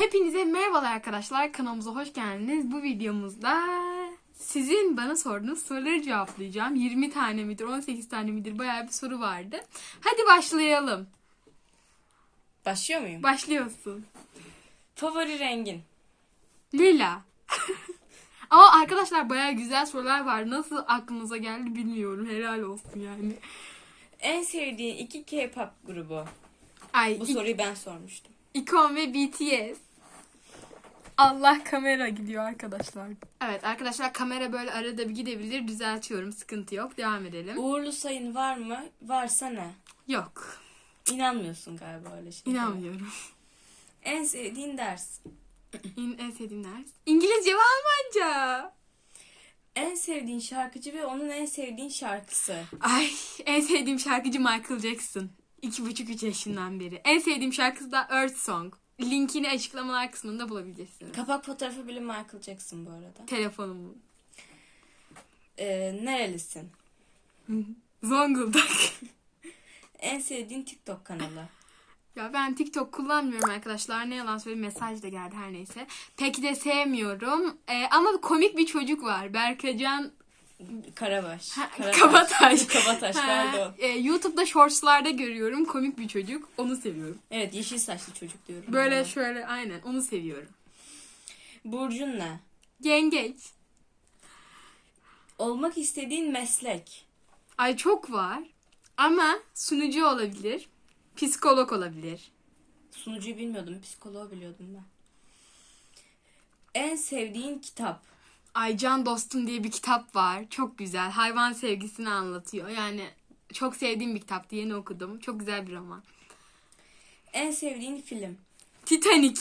Hepinize merhabalar arkadaşlar. Kanalımıza hoş geldiniz. Bu videomuzda sizin bana sorduğunuz soruları cevaplayacağım. 20 tane midir, 18 tane midir bayağı bir soru vardı. Hadi başlayalım. Başlıyor muyum? Başlıyorsun. Favori rengin. Lila. Ama arkadaşlar bayağı güzel sorular var. Nasıl aklınıza geldi bilmiyorum. Helal olsun yani. En sevdiğin iki K-pop grubu. Ay, Bu soruyu ben sormuştum. İkon ve BTS. Allah kamera gidiyor arkadaşlar. Evet arkadaşlar kamera böyle arada bir gidebilir. Düzeltiyorum. Sıkıntı yok. Devam edelim. Uğurlu sayın var mı? Varsa ne? Yok. İnanmıyorsun galiba öyle şeylere. İnanmıyorum. En sevdiğin ders. İn, en sevdiğim ders. İngilizce ve Almanca. En sevdiğin şarkıcı ve onun en sevdiğin şarkısı. Ay en sevdiğim şarkıcı Michael Jackson. İki buçuk üç yaşından beri. En sevdiğim şarkısı da Earth Song. Linkini açıklamalar kısmında bulabilirsiniz. Kapak fotoğrafı bile Michael Jackson bu arada. Telefonumun. Ee, nerelisin? Zonguldak. En sevdiğin TikTok kanalı. Ya ben TikTok kullanmıyorum arkadaşlar. Ne yalan söyleyeyim mesaj da geldi her neyse. Pek de sevmiyorum. Ee, ama komik bir çocuk var. Berkecan Karabaş. Ha, Karataş. Kabataş. Kabataş pardon. e, YouTube'da shortslarda görüyorum. Komik bir çocuk. Onu seviyorum. Evet yeşil saçlı çocuk diyorum. Böyle ona. şöyle aynen onu seviyorum. Burcun ne? Yengeç. Olmak istediğin meslek. Ay çok var. Ama sunucu olabilir. Psikolog olabilir. Sunucuyu bilmiyordum. Psikoloğu biliyordum ben. En sevdiğin kitap. Ay Can Dostum diye bir kitap var. Çok güzel. Hayvan sevgisini anlatıyor. Yani çok sevdiğim bir kitap. Yeni okudum. Çok güzel bir roman. En sevdiğin film. Titanic.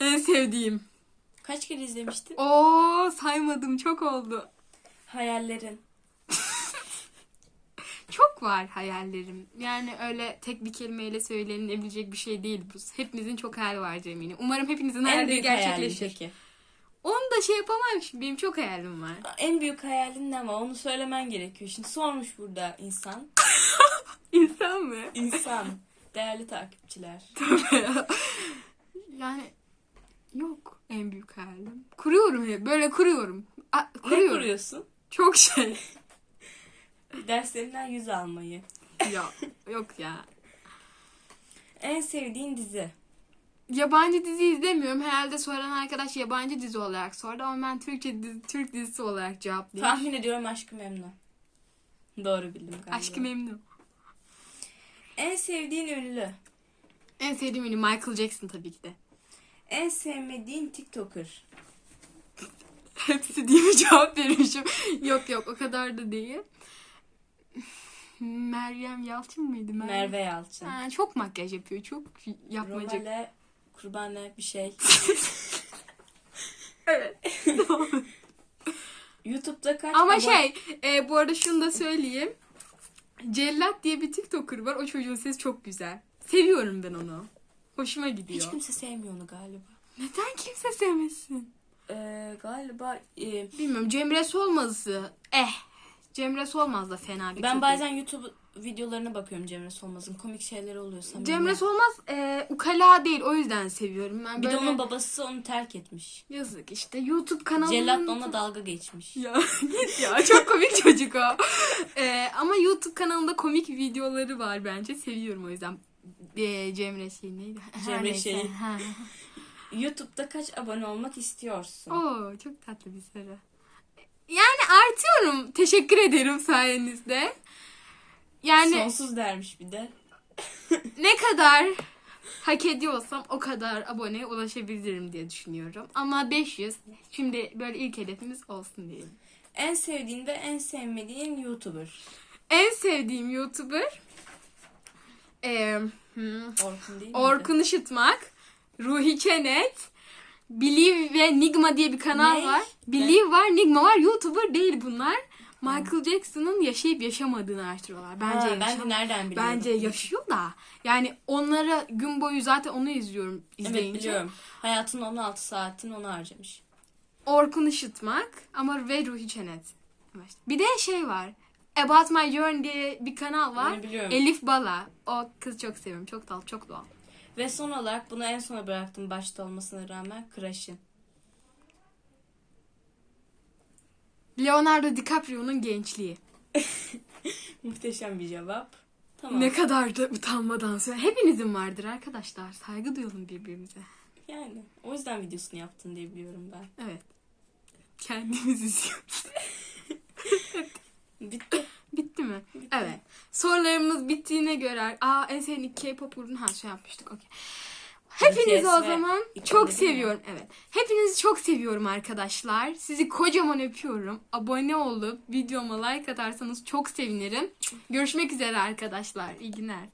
En sevdiğim. Kaç kere izlemiştin? Oo saymadım. Çok oldu. Hayallerin. Çok var hayallerim. Yani öyle tek bir kelimeyle söylenebilecek bir şey değil bu. Hepimizin çok hayali var eminim. Umarım hepinizin hayalleri büyük hayalin gerçekleşir. peki. Da şey yapamam şimdi. Benim çok hayalim var. En büyük hayalin ne ama onu söylemen gerekiyor. Şimdi sormuş burada insan. İnsan mı? İnsan. Değerli takipçiler. yani yok en büyük hayalim. Kuruyorum hep. Böyle kuruyorum. A, Ne kuruyorum. kuruyorsun? Çok şey. Derslerinden yüz almayı. ya yok ya. En sevdiğin dizi. Yabancı dizi izlemiyorum. Herhalde soran arkadaş yabancı dizi olarak sordu ama ben Türkçe dizi, Türk dizisi olarak cevaplıyorum. Tahmin ediyorum Aşkı Memnu. Doğru bildim galiba. Aşkı memnun. En sevdiğin ünlü. En sevdiğim ünlü Michael Jackson tabii ki de. En sevmediğin TikToker. Hepsi diye bir cevap vermişim. yok yok o kadar da değil. Meryem Yalçın mıydı? Merve Yalçın. Ha, çok makyaj yapıyor. Çok yapmacık. Romale, kurbane bir şey. Evet. YouTube'da kaç Ama abone- şey e, bu arada şunu da söyleyeyim. Cellat diye bir TikToker var. O çocuğun sesi çok güzel. Seviyorum ben onu. Hoşuma gidiyor. Hiç kimse sevmiyor onu galiba. Neden kimse sevmesin? Ee, galiba e, Bilmiyorum. Cemre Solmaz'ı. Eh. Cemre Solmaz da fena bir ben köpek. bazen YouTube videolarına bakıyorum Cemre Solmaz'ın komik şeyleri oluyor samimi. Cemre Solmaz e, ukala değil. O yüzden seviyorum. Ben bir böyle... de onun babası onu terk etmiş. Yazık işte. YouTube kanalının... Cellat onunla dalga geçmiş. Ya git ya çok komik çocuk o. Ee, ama YouTube kanalında komik videoları var bence. Seviyorum o yüzden. Ee, Cemre şey neydi? Cemre şey. YouTube'da kaç abone olmak istiyorsun? Oo çok tatlı bir soru. Yani artıyorum. Teşekkür ederim sayenizde. Yani Sonsuz dermiş bir de. ne kadar hak ediyorsam o kadar aboneye ulaşabilirim diye düşünüyorum. Ama 500 şimdi böyle ilk hedefimiz olsun diyelim. En sevdiğin ve en sevmediğin YouTuber. En sevdiğim YouTuber eee, hmm, Orkun değil Işıtmak, Ruhi Çenet, Believe ve Nigma diye bir kanal Ne? var. Believe var, Nigma var. YouTuber değil bunlar. Michael Jackson'ın yaşayıp yaşamadığını araştırıyorlar. Bence Ha, ben de nereden biliyorum? Bence yaşıyor da. Yani onlara gün boyu zaten onu izliyorum Evet izleyince. biliyorum. Hayatının 16 saatini onu harcamış. Orkun Işıtmak ama ve Ruhi Çenet. Evet. Bir de şey var. About My Journey diye bir kanal var. Elif Bala. O kız çok seviyorum. Çok tatlı, çok doğal. Ve son olarak bunu en sona bıraktım başta olmasına rağmen Crush'ın. Leonardo DiCaprio'nun gençliği. Muhteşem bir cevap. Tamam. Ne kadar da utanmadan söyle. Hepinizin vardır arkadaşlar. Saygı duyalım birbirimize. Yani o yüzden videosunu yaptın diye biliyorum ben. Evet. Kendimiz izliyoruz. Bitti. Bitti mi? Bitti. Evet. Sorularımız bittiğine göre... Aa en sevdiğin K-pop grubunu ha şey yapmıştık. Okey. Hepinizi o zaman çok seviyorum. Evet. Hepinizi çok seviyorum arkadaşlar. Sizi kocaman öpüyorum. Abone olup videoma like atarsanız çok sevinirim. Görüşmek üzere arkadaşlar. İyi günler.